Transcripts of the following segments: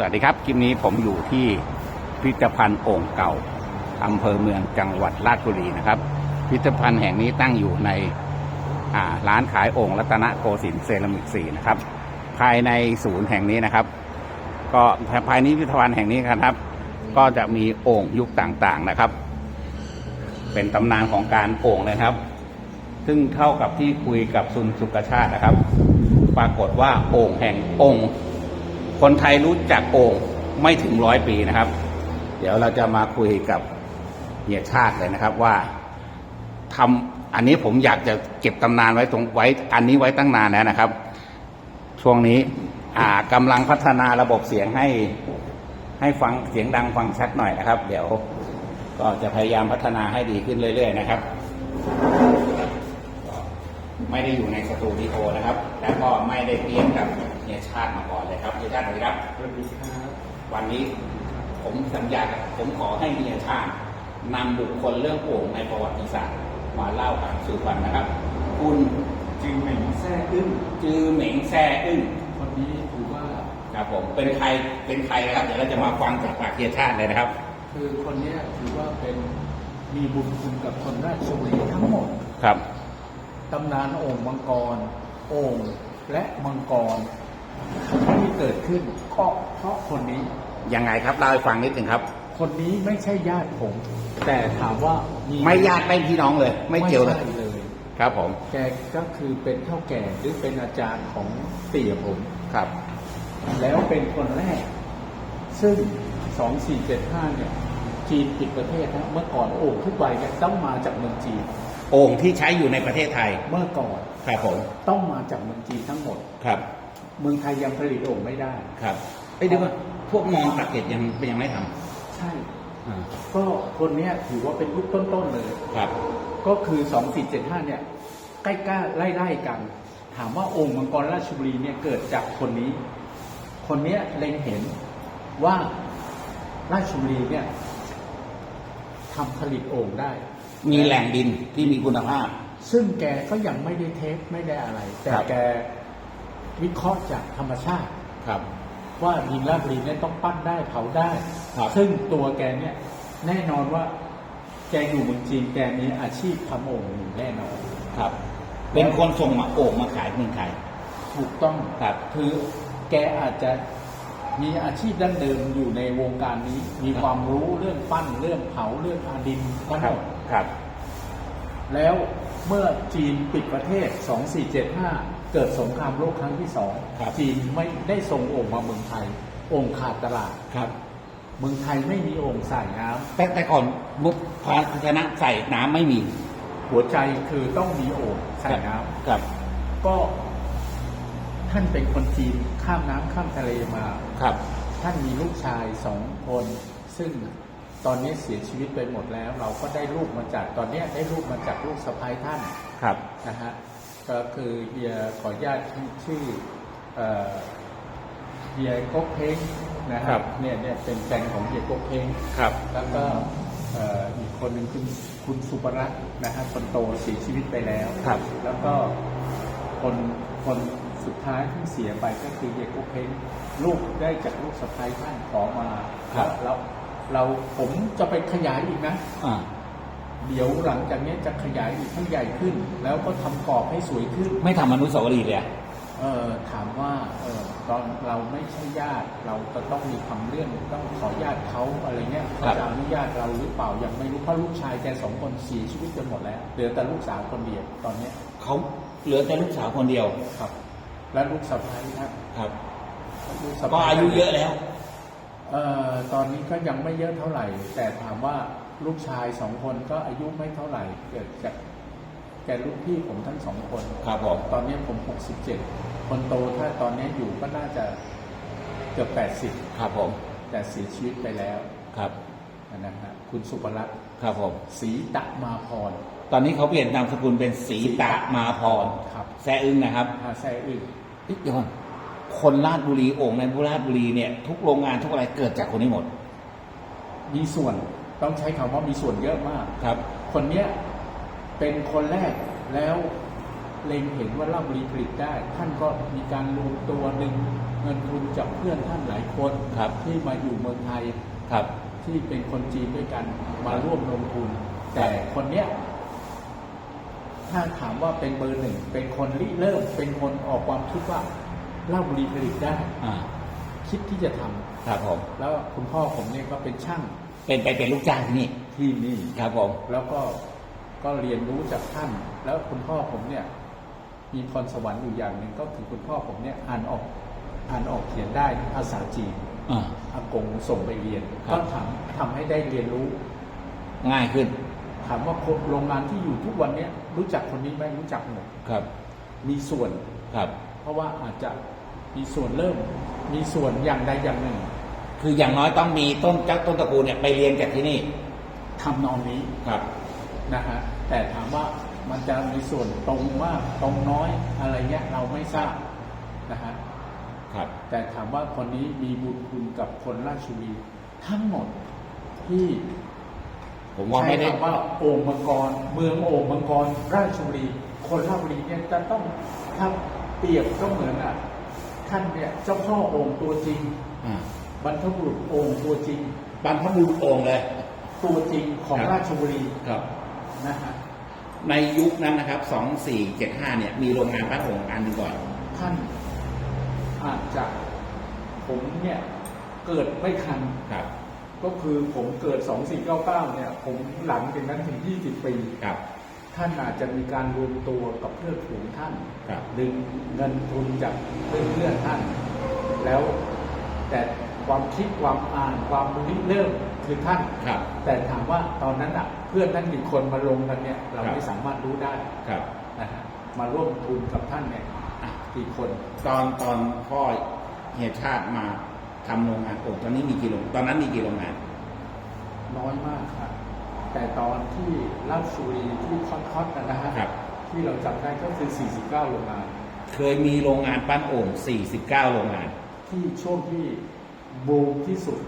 สวัสดีครับ คลิปนี้ผมอยู่ที่พิพิธภัณฑ์โอ่งเก่าอำเภอเมืองจังหวัดราชบุรีนะครับ พิพิธภัณฑ์แห่งนี้ตั้งอยู่ในร้านขายโอ่งรัตนโกสินทร์เซรามิกสีนะครับ ภายในศูนย์แห่งนี้นะครับ ก็ภายในพิพิธภัณฑ์แห่งนี้ครับ ก็จะมีโอ่งยุคต่างๆนะครับ เป็นตำนานของการโอ่งเลยครับ ซึ่งเท่ากับที่คุยกับซุนสุกชาตินะครับ ปรากฏว่าโอ่งแห่งองค์ คนไทยรู้จักโอ่งไม่ถึงร้อยปีนะครับ เดี๋ยวเราจะมาคุยกับเฮียชาติเลยนะครับว่าทำอันนี้ผมอยากจะเก็บตำนานไว้ตรงไว้ อันนี้ไว้ตั้งนานแล้วนะครับ ช่วงนี้อ่ากำลังพัฒนาระบบเสียงให้ ให้ฟังเสียงดังฟังชัดหน่อยนะครับ เดี๋ยวก็จะพยายามพัฒนาให้ดีขึ้นเรื่อย ๆ นะครับ ไม่ได้อยู่ในสตูดิโอนะครับ แล้วก็ไม่ได้เรียนกับ ฮียชาติมาก่อนเลยครับเฮียชาติสวัสดีครับสวัสดีครับวันนี้ผมสัญญากับผมขอให้เฮียชาตินำบุคคลเรื่องโอ่งในประวัติศาสตร์มาเล่ากับสู่ฟันนะครับ คุณจึงเหม่งแซ่อึ้งจือเหม็งแซ่อึ้งคนนี้ถือว่าครับผมเป็นใครเป็นใครนะครับเดี๋ยวเราจะมาฟังจากปากเฮียชาติเลยนะครับ คือคนเนี้ยถือว่าเป็นมีบุญคุณกับคนราชบุรีทั้งหมดครับตำนานโอ่งมังกร โอ่งและมังกร ที่เกิดขึ้นก็เพราะคนนี้ ยังไงครับเล่าให้ฟังนิดหนึ่งครับ คนนี้ไม่ใช่ญาติผม แต่ถามว่ามีไม่ญาติไม่พี่น้องเลย ไม่เกี่ยวเลยใช่เลย ครับผม แกก็คือเป็นเท่าแก่หรือเป็นอาจารย์ของเตี่ยผม ครับ แล้วเป็นคนแรก ซึ่ง 2475 เนี่ย จีนปิดประเทศนะเมื่อก่อนโอ่งทุกใบเนี่ยต้องมาจากเมืองจีน โอ่งที่ใช้อยู่ในประเทศไทย เมื่อก่อน ครับผม ต้องมาจากเมืองจีนทั้งหมด ครับ เมืองไทยยังผลิตโอ่งไม่ได้ ครับเอ้ยเดี๋ยวก่อนพวกมองตะเก็ดยังยังไม่ทใช่ำอ่าก็คนเนี้ยถือว่าเป็นยุคต้นๆเลย ครับ ก็คือ2475เนี่ยใกล้ๆไล่ๆกัน ถามว่าองค์มังกรราชบุรีเนี่ยเกิดจากคนนี้ คนเนี้ยเล็งเห็นว่าราชบุรีเนี่ยทำผลิตโอ่งได้ มีแหล่งดินที่มีคุณภาพ ซึ่งแกก็ยังไม่ได้เทสไม่ได้อะไร แต่ครับ แก วิเคราะห์จากธรรมชาติครับว่าดินราชบุรีเนี่ยต้องปั้นได้เผาได้ครับซึ่งตัวแกเนี่ยแน่นอนว่าแกอยู่เมืองจีนแกมีอาชีพทำโอ่งอยู่แน่นอนครับ เป็นคนส่งมาโอ่งมาขายเมืองไทยถูกต้องครับคือแกอาจจะมีอาชีพดั้งเดิมอยู่ในวงการนี้ มีความรู้เรื่องปั้นเรื่องเผาเรื่องอาดินทั้งหมดครับ แล้วเมื่อจีนปิดประเทศ 2475 เกิดสงครามโลกครั้งที่สองครับจีนไม่ได้ส่งโอ่งมาเมืองไทยโอ่งขาดตลาดครับ เมืองไทยไม่มีโอ่งใส่น้แต่แต่ก่อนมุกภาชนะใส่น้ำไม่มีำหัวใจคือต้องมีโอ่งใส่น้ำครับ ก็ท่านเป็นคนจีนข้ามน้ำข้ามทะเลมา ครับ ท่านมีลูกชายสองคน ซึ่งตอนนี้เสียชีวิตไปหมดแล้ว เราก็ได้ลูกมาจากตอนนี้ได้ลูกมาจากลูกสะพ้ายท่านครับ นะฮะ ก็คือเฮียขออนุญาตชื่อเอ่อเฮียก๊กเพ้งนะคครัรับบเนี่ยเนี่ยเป็นแฟนของเฮียก๊กเพ้งครับ แล้วก็เอ่ออีกคนหนึ่งคุณคุณสุปรัตน์นะฮะคนโตเสียชีวิตไปแล้วครับ แล้วก็คนคนสุดท้ายที่เสียไปก็คือเฮียก๊กเพ้งลูกได้จากลูกสะพ้ายท่านขอมาครับแล้วเราผมจะไปขยายอีกนะอ่า เดี๋ยวหลังจากนี้จะขยายอีกให้ใหญ่ขึ้น แล้วก็ทำกรอบให้สวยขึ้น ไม่ทำอนุสาวรีย์เลยอะเออถามว่าเออตอนเราไม่ใช่ญาติ เราจะต้องมีคำเรื่องต้องขอญาติเขาอะไรเงี้ยเขาจะอนุญาตเราหรือเปล่ายังไม่รู้เพราะลูกชายแกสองคนเสียชีวิตกันหมดแล้วเหลือแต่ลูกสาวคนเดียวตอนเนี้ยเขาเหลือแต่ลูกสาวคนเดียวครับ และลูกสะพ้ายครับครับลูกสะก็ใภ้อายุเยอะแล้วเอ่อตอนนี้ก็ยังไม่เยอะเท่าไหร่ แต่ถามว่า ลูกชายสองคนก็อายุไม่เท่าไหร่เกิดจากแกลูกพี่ผมทั้งสองคน ครับผมตอนนี้ผม67คนโตถ้าตอนนี้อยู่ก็น่าจะเกือบครับผม80แต่เสียชีวิตไปแล้วครับนะฮะคุณสุปรัตน์ครับผมศรีตะมาพร ตอนนี้เขาเปลี่ยนนามสกุลเป็นสีตะมาพรครับ แซ่อึ้งนะครับอาแซ่อึ้งเอ๊ะเดี๋ยวก่อนคนราชบุรีโอ่งในบุราชบุรีเนี่ย ทุกโรงงานทุกอะไรเกิดจากคนนี้หมด มีส่วน ต้องใช้คำว่ามีส่วนเยอะมาก ครับ คนเนี้ยเป็นคนแรกแล้วเล็งเห็นว่าราชบุรีผลิตได้ ท่านก็มีการรวมตัวหนึ่งเงินทุนจากเพื่อนท่านหลายคนครับ ที่มาอยู่เมืองไทยครับ ที่เป็นคนจีนด้วยกันมาร่วมลงทุน แต่คนเนี้ยถ้าถามว่าเป็นเบอร์หนึ่งเป็นคนริเริ่ม เป็นคนออกความคิดว่าเหล้าบุหรี่ผลิตได้อ่า คิดที่จะทำครับผม แล้วคุณพ่อผมเนี่ยก็เป็นช่าง เป็นไปเป็นลูกจ้างที่นี่ที่นี่ ครับผม แล้วก็ก็เรียนรู้จากท่าน แล้วคุณพ่อผมเนี่ย มีพรสวรรค์อยู่อย่างหนึ่งก็คือคุณพ่อผมเนี่ยอ่านออกอ่านออกเขียนได้ภาษาจีนอ่า อากงส่งไปเรียนครับ ก็ทำทำให้ได้เรียนรู้ ง่ายขึ้นถามว่าคนโรงงานที่อยู่ทุกวันเนี้ยรู้จักคนนี้ไหมรู้จักหมดครับมีส่วน ครับ เพราะว่าอาจจะมีส่วนเริ่ม มีส่วนอย่างใดอย่างหนึ่ง คืออย่างน้อยต้องมีต้นเจ้าต้นตระกูลเนี่ยไปเรียนจากที่นี่ทำนองนี้ครับนะฮะแต่ถามว่ามันจะมีส่วนตรงมากตรงน้อยอะไรเงี้ยเราไม่ทราบนะฮะครับ แต่ถามว่าคนนี้มีบุญคุณกับคนราชบุรีทั้งหมดที่ผมว่าไม่ได้ใช้คำว่าโอ่งมังกร เมืองโอ่งมังกร ราชบุรี คนราชบุรีเนี่ยจะต้องถ้าเปรียบก็เหมือนอะท่านเนี่ยเจ้าพ่อโอ่งตัวจริงอ่า บรรพบุรุษโอ่งตัวจริงบรรพบุรุษองค์เลย ตัวจริงของครับราชบุรีครับนะฮะในยุคนั้นนะครับ 2475 เนี่ย มีโรงงานปั้นโอ่งอันหนึงก่อน ท่านอาจจะผมเนี่ยเกิดไม่ทันครับ ก็คือผมเกิด 2499 เนี่ย ผมหลังจากนั้นถึง 20 ปีครับ ท่านอาจจะมีการรวมตัวกับเพื่อนฝูงท่านครับดึงเงินทุนจากเพื่อนเพื่อนๆท่าน แล้วแต่ ความคิดความอ่านความริเริ่มคือท่านครับแต่ถามว่าตอนนั้นอะเพื่อนท่านกี่คนมาลงกันเนี่ยเราครับไม่สามารถรู้ได้ครับนะฮะมาร่วมทุนกับท่านเนี่ยอะกี่คนตอนตอนพ่อเฮียชาติมาทำโรงงานโอ่งตอนนี้มีกี่โรงตอนนั้นมีกี่โรงงาน น้อยมากครับแต่ตอนที่ราชบุรีที่คอตๆกันนะฮะครับที่เราจำได้ก็คือ 49 โรงงาน เคยมีโรงงานปั้นโอ่ง49 โรงงาน ที่ช่วงที่ บูมที่สุด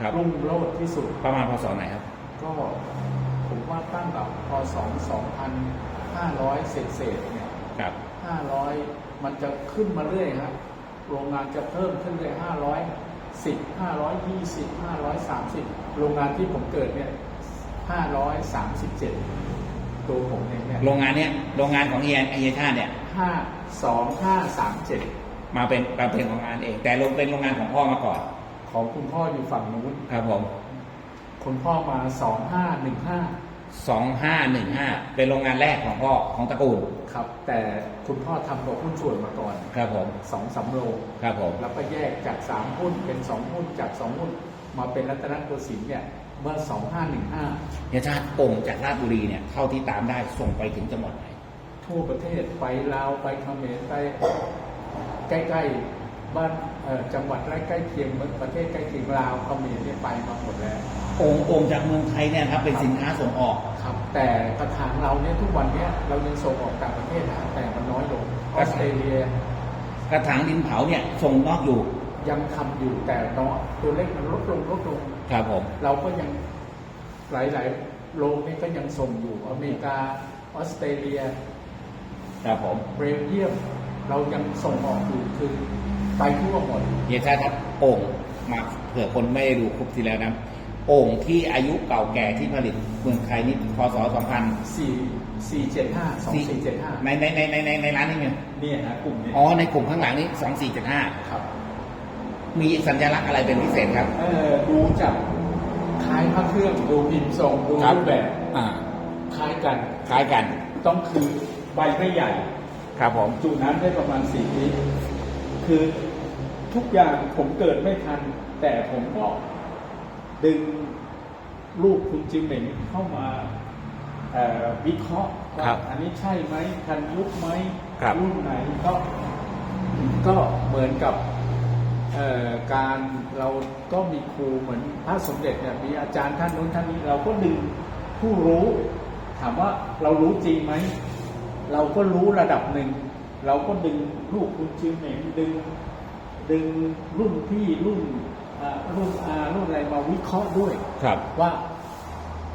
ครับ รุ่งโรจน์ที่สุด ประมาณพศไหนครับ ก็ผมว่าตั้งแต่พศ2,500 เศษเศษๆเนี่ย ครับ 500 มันจะขึ้นมาเรื่อยครับโรงงานจะเพิ่มขึ้นเลย510 520 530 โรงงานที่ผมเกิดเนี่ย 537 ตัวผมเองเนี่ยโรงงานเนี้ยโรงงานของเฮียเฮียชาติเนี่ย 52537 มาเป็นมาเป็นโรงงานเอง แต่ลงเป็นโรงงานของพ่อมาก่อน ของคุณพ่ออยู่ฝั่งนู้นครับผมคุณพ่อมา2515 2515เป็นโรงงานแรกของพ่อของตระกูลครับ แต่คุณพ่อทำกับหุ้นส่วนมาก่อนครับผมสองสำโรงครับผมแล้วก็แยกจากสามหุ้นเป็นสองหุ้นจากสองหุ้นมาเป็นรัตนโกสินทร์เนี่ยเมื่อ2515เฮียชาติโอ่งจากราชบุรีเนี่ยเท่าที่ตามได้ส่งไปถึงจังหวัดไหนทั่วประเทศไปลาวไปเขมรไปใกล้ๆ บ้านเอ่อจังหวัดใกล้ๆเคียงประเทศใกล้เคียงลาวเขมรเนี่ยไปมาหมดแล้วโอ่งโอ่งจากเมืองไทยเนี่ยครับเป็นสินค้าส่งออกครับ แต่กระถางเราเนี่ยทุกวันเนี้ยเรายังส่งออกต่างประเทศนะแต่มันน้อยลงออสเตรเลีย กระถางดินเผาเนี่ยส่งนอกอยู่ยังทำอยู่แต่น้อยตัวเลขมันลดลงลดลงครับผมเราก็ยังหลายๆโลกนี่ก็ยังส่งอยู่อเมริกาออสเตรเลียครับผมเบลเยียม เรายังส่งออกอยู่คือไปทั่วหมดเฮียชาติครับโอ่งมาเผื่อคนไม่ได้ดูคลิปที่แล้วนะโอ่งที่อายุเก่าแก่ที่ผลิตเมืองไทยนี่พศ2000 4 4 7 5 2 4 7 5ในในในในในในร้านนี่ไงเนี่ยฮะกลุ่มนี้อ๋อในกลุ่มข้างหลังนี้2475 ครับ มีสัญลักษณ์อะไรเป็นพิเศษครับ เออดูจากคล้ายพระเครื่องดูพิมพ์ทรงดูรูปแบบอ่าคล้ายกัน คล้ายกัน ต้องคือใบไม่ใหญ่ ครับผมจุน้ำได้ประมาณสี่ลิตรคือทุกอย่างผมเกิดไม่ทัน แต่ผมก็ดึงลูกคุณจิมเหม่งเข้ามาเอ่อวิเคราะห์ว่าครับอันนี้ใช่ไหมทันยุคไหมครับรุ่นไหนก็ก็เหมือนกับเอ่อการเราก็มีครูเหมือนพระสมเด็จเนี่ยมีอาจารย์ท่านนู้นท่านนี้เราก็ดึงผู้รู้ ถามว่าเรารู้จริงไหม เราก็รู้ระดับหนึ่ง เราก็ดึงลูกคุณจิมเหม่งดึงดึงรุ่นพี่รุ่นอ่ารุ่นอารุ่นอะไรมาวิเคราะห์ด้วยครับว่า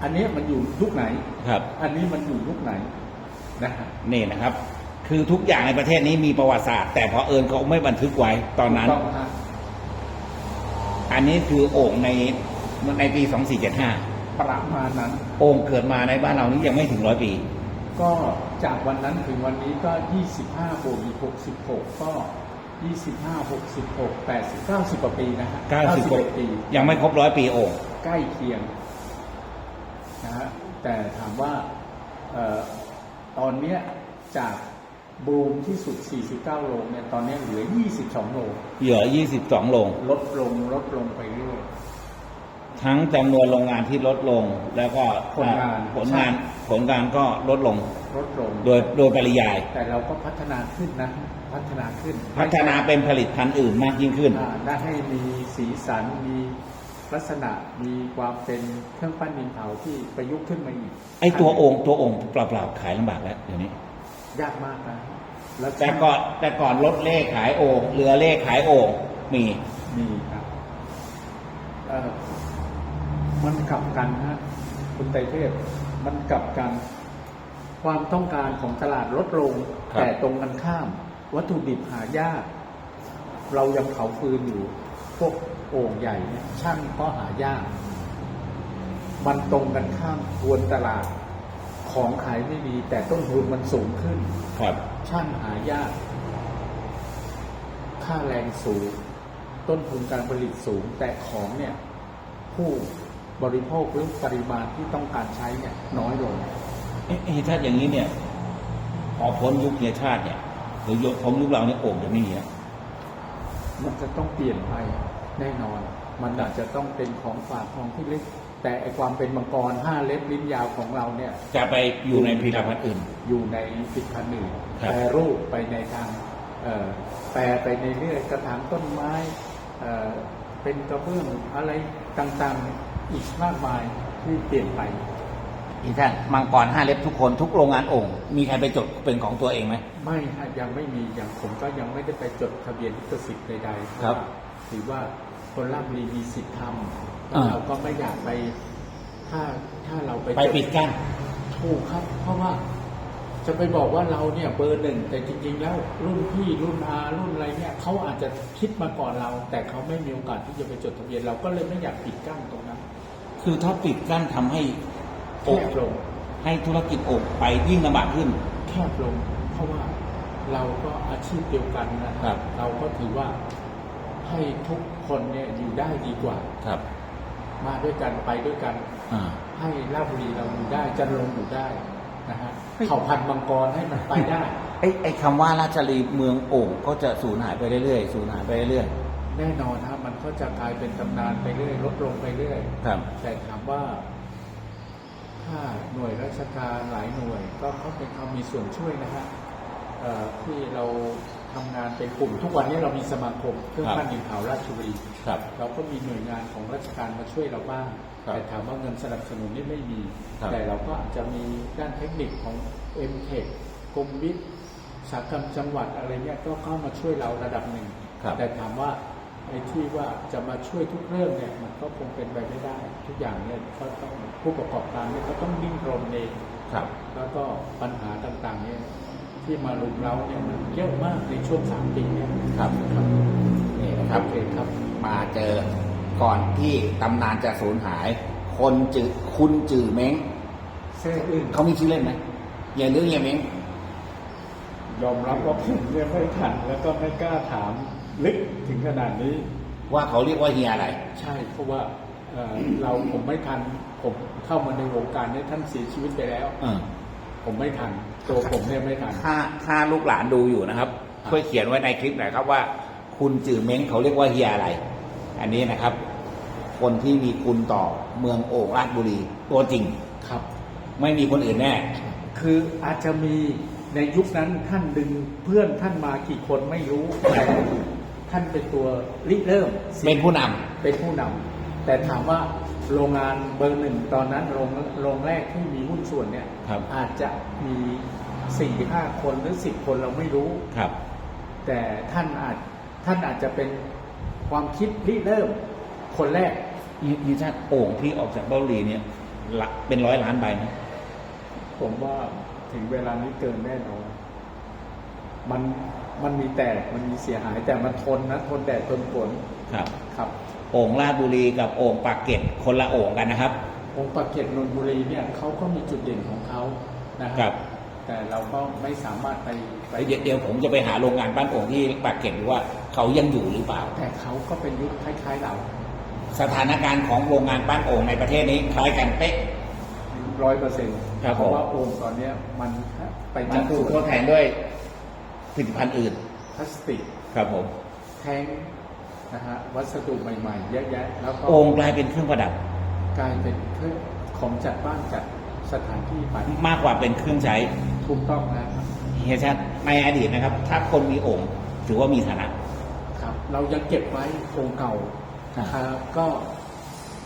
อันเนี้ยมันอยู่ยุคไหนครับ อันนี้มันอยู่ยุคไหนนะฮะนี่นะครับ คือทุกอย่างในประเทศนี้มีประวัติศาสตร์ แต่พอเอิญเขาไม่บันทึกไว้ตอนนั้นถูกต้องฮะอันนี้คือโอ่งในในปี2475ประมาณนั้น โอ่งเกิดมาในบ้านเรานี่ยังไม่ถึงร้อยปี ก็จากวันนั้นถึงวันนี้ก็ 25บวกอีก66 ก็ 25 66 80 90กว่าปีนะฮะ91ปี ยังไม่ครบร้อยปีโอ่งใกล้เคียงนะฮะแต่ถามว่าเออตอนเนี้ยจากบูมที่สุด 49โลเนี่ย ตอนเนี้ยเหลือ 22โลเหลือ 22 โรง ลดลง ลดลงไปเรื่อย ทั้งจำนวนโรงงานที่ลดลง แล้วก็ผลงาน ผลงานผลงานก็ลดลง ลดลงโดยโดยปริยาย แต่เราก็พัฒนาขึ้นนะ พัฒนาขึ้นพัฒนาเป็นผลิตภัณฑ์อื่นมากยิ่งขึ้น อ่าได้ให้มีสีสันมีลักษณะมีความเป็นเครื่องปั้นดินเผาที่ประยุกต์ขึ้นมาอีกไอ้ตัวโอ่งตัวโอ่งเปล่าๆขายลำบากแล้วเดี๋ยวนี้ ยากมากนะแล้วแต่ก่อนแต่ก่อนรถเลขขายโอ่งเรือเลขขายโอ่งมี มีครับเอ่อ มันกลับกันฮะคุณไตรเทพมันกลับกัน ความต้องการของตลาดลดลงแต่ตรงกันข้าม วัตถุดิบหายาก เรายังเผาฟืนอยู่ พวกโอ่งใหญ่เนี่ยช่างก็หายาก มันตรงกันข้ามทวนตลาดของขายไม่ดี แต่ต้นทุนมันสูงขึ้น ครับ ช่างหายาก ค่าแรงสูง ต้นทุนการผลิตสูง แต่ของเนี่ย ผู้ บริโภคหรือปริมาณที่ต้องการใช้เนี่ยน้อยลงเอ๊ะเอ๊ะถ้าอย่างนี้เนี่ยพอพ้นยุคเฮียชาติเนี่ยหรือยุคพ้นยุคเราเนี่ยโอ่งจะไม่มีแล้วมันจะต้องเปลี่ยนไปแน่นอน มันอาจจะต้องเป็นของฝากของที่เล็ก แต่ไอความเป็นมังกรห้าเล็บลิ้นยาวของเราเนี่ย จะไปอยู่ในผลิตภัณฑ์อื่น อยู่ในผลิตภัณฑ์อื่นครับแปรรูปไปในทางเอ่อแปรไปในเรื่อยกระถางต้นไม้เอ่อเป็นกระเบื้องอะไรต่างๆ อีกมากมายที่เปลี่ยนไปอีท่านมังกรห้าเล็บทุกคนทุกโรงงานโอ่งมีใครไปจดเป็นของตัวเองไหม ไม่ฮะยังไม่มีอย่างผมก็ยังไม่ได้ไปจดทะเบียนลิขสิทธิ์ใดๆครับถือว่าคนราชบุรีมีสิทธิ์ทำอ่า เราก็ไม่อยากไป ถ้าถ้าเราไปไปจปิดกั้น ถูกครับ เพราะว่า จะไปบอกว่าเราเนี่ยเบอร์หนึ่งแต่จริง ๆ แล้วรุ่นพี่รุ่นอารุ่นอะไรเนี่ยเขาอาจจะคิดมาก่อนเรา แต่เขาไม่มีโอกาสที่จะไปจดทะเบียนเราก็เลยไม่อยากปิดกั้นตรงนั้น คือถ้าปิดกั้นทำให้แคโอ่งบลงให้ธุรกิจโอ่งไปยิ่งลำบากขึ้น แคบลง เพราะว่าเราก็อาชีพเดียวกันนะครับ เราก็ถือว่าให้ทุกคนเนี่ยอยู่ได้ดีกว่า ครับ มาด้วยกันไปด้วยกัน อ่า ให้ราชบุรีเราอยู่ได้จันทร์ลงอยู่ได้นะฮะเฮ้ย เผ่าพันธุ์มังกรให้มันไปได้ ไอ้ไอ้คำว่าราชรีเมืองโอ่งก็จะสูญหายไปเรื่อยๆสูญหายไปเรื่อย แน่นอนฮะมันก็จะกลายเป็นตำนานไปเรื่อยลดลงไปเรื่อยๆครับ แต่ถามว่า ถ้าหน่วยราชการหลายหน่วย ก็เขาเป็นเขามีส่วนช่วยนะฮะเอ่อที่เราทำงานเป็นกลุ่มทุกวันนี้เรามีสมาคมเครื่องครับ ปั้นดินเผาราชบุรี ครับ เราก็มีหน่วยงานของราชการมาช่วยเราบ้าง ครับแต่ถามว่าเงินสนับสนุนนี่ไม่มี ครับแต่เราก็อาจจะมีด้านเทคนิคของ m t e c h กรมวิทย์อุตสาหกรรมจังหวัดอะไรเนี่ยก็เข้ามาช่วยเราระดับหนึ่ง ครับแต่ถามว่า ไอ้ที่ว่าจะมาช่วยทุกเรื่องเนี่ยมันก็คงเป็นไปไม่ได้ ทุกอย่างเนี่ยก็ต้องผู้ประกอบการเนี่ยก็ต้องดิ้นรนเองครับ แล้วก็ปัญหาต่างๆเนี่ยที่มาลุมเราเนี่ยมันเยอะมากในช่วงสามปีเนี่ยครับครับนี่นะครับโอเคครับ มาเจอก่อนที่ตำนานจะสูญหาย คนจือคุณจือเม้งแซ่อึ้งเขามีชื่อเล่นไหมเฮียหรือเฮียเม้งยอมรับว่าผมเนี่ยไม่ทันแล้วก็ไม่กล้าถาม ลึกถึงขนาดนี้ ว่าเขาเรียกว่าเฮียอะไร ใช่เพราะว่าเอ่อเราผมไม่ทัน ผมเข้ามาในวงการเนี่ยท่านเสียชีวิตไปแล้ว เออผมไม่ทัน ตัวผมเนี่ยไม่ทัน ถ้าถ้าลูกหลานดูอยู่นะครับ ช่วยเขียนไว้ในคลิปหน่อยครับว่า คุณจือเม้งเขาเรียกว่าเฮียอะไร อันนี้นะครับ คนที่มีคุณต่อเมืองโอ่งราชบุรี ตัวจริง ครับ ไม่มีคนอื่นแน่ คืออาจจะมีในยุคนั้นท่านดึงเพื่อนท่านมากี่คนไม่รู้แต่ ท่านเป็นตัวริเริ่มเป็นผู้นำเป็นผู้นำแต่ถามว่าโรงงานเบอร์หนึ่งตอนนั้นโรงโรงแรกที่มีหุ้นส่วนเนี่ยครับอาจจะมีสี่ห้าคนหรือสิบคนเราไม่รู้ครับ แต่ท่านอาจท่านอาจจะเป็นความคิดริเริ่มคนแรกยี่ยี่ชาติโอ่งที่ออกจากเบาหลีเนี่ยละเป็นร้อยล้านใบนะผมว่าถึงเวลานี้เกินแน่นอนมัน มันมีแตกมันมีเสียหายแต่มันทนนะทนแดดทนฝนครับ ครับโอ่งราชบุรีกับโอ่งปากเกร็ดคนละโอ่งกันนะครับองค์ปากเกร็ดนนทบุรีเนี่ยเขาก็มีจุดเด่นของเขานะคครัรับแต่เราก็ไม่สามารถไปไปเดี๋ยวเดี๋ยวผมจะไปหาโรงงานปั้นโอ่งที่ปากเกร็ดดูว่าเขายังอยู่หรือเปล่า แต่เขาก็เป็นยุคคล้าย ๆเราสถานการณ์ของโรงงานปั้นโอ่งในประเทศนี้คล้ายกันเป๊ะ ร้อยเปอร์เซ็นต์ครับเพราะผมว่าองค์ตอนเนี้ยมันไปมัจานกถูกทส่วดนแทนด้วย ผลิตภัณฑ์อื่น พลาสติกครับผม แท้งนะฮะวัสดุใหม่ๆเยอะแยะแล้วก็โอ่งกลายเป็นเครื่องประดับ กลายเป็นเครื่องของจัดบ้านจัดสถานที่ไปมากกว่าเป็นเครื่องใช้ถูกต้องนะครับเฮียชัดในอดีตนะครับ ถ้าคนมีโอ่งถือว่ามีฐานะครับ เรายังเก็บไว้องค์เก่านะครับก็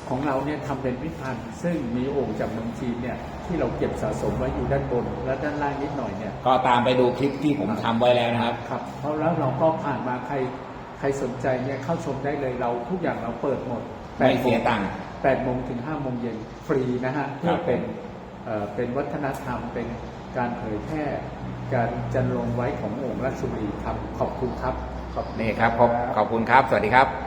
ของเราเนี่ยทำเป็นพิพิธภัณฑ์ซึ่งมีโอ่งจากเมืองจีนเนี่ยที่เราเก็บสะสมไว้อยู่ด้านบน และด้านล่างนิดหน่อยเนี่ยก็ตามไปดูคลิปที่ผมทำไว้แล้วนะครับ ครับเพราะแล้วเราก็ผ่านมาใครใครสนใจเนี่ยเข้าชมได้เลยเราทุกอย่างเราเปิดหมดไม่เสียตังค์ แปดโมงถึงห้าโมงเย็นฟรีนะฮะเพื่อเป็นเอ่อเป็นวัฒนธรรมเป็นการเผยแพร่การจันลงไว้ขององค์ราชบุรีครับขอบคุณครับขอบณนี่ครับขอบขอบคุณครับ สวัสดีครับ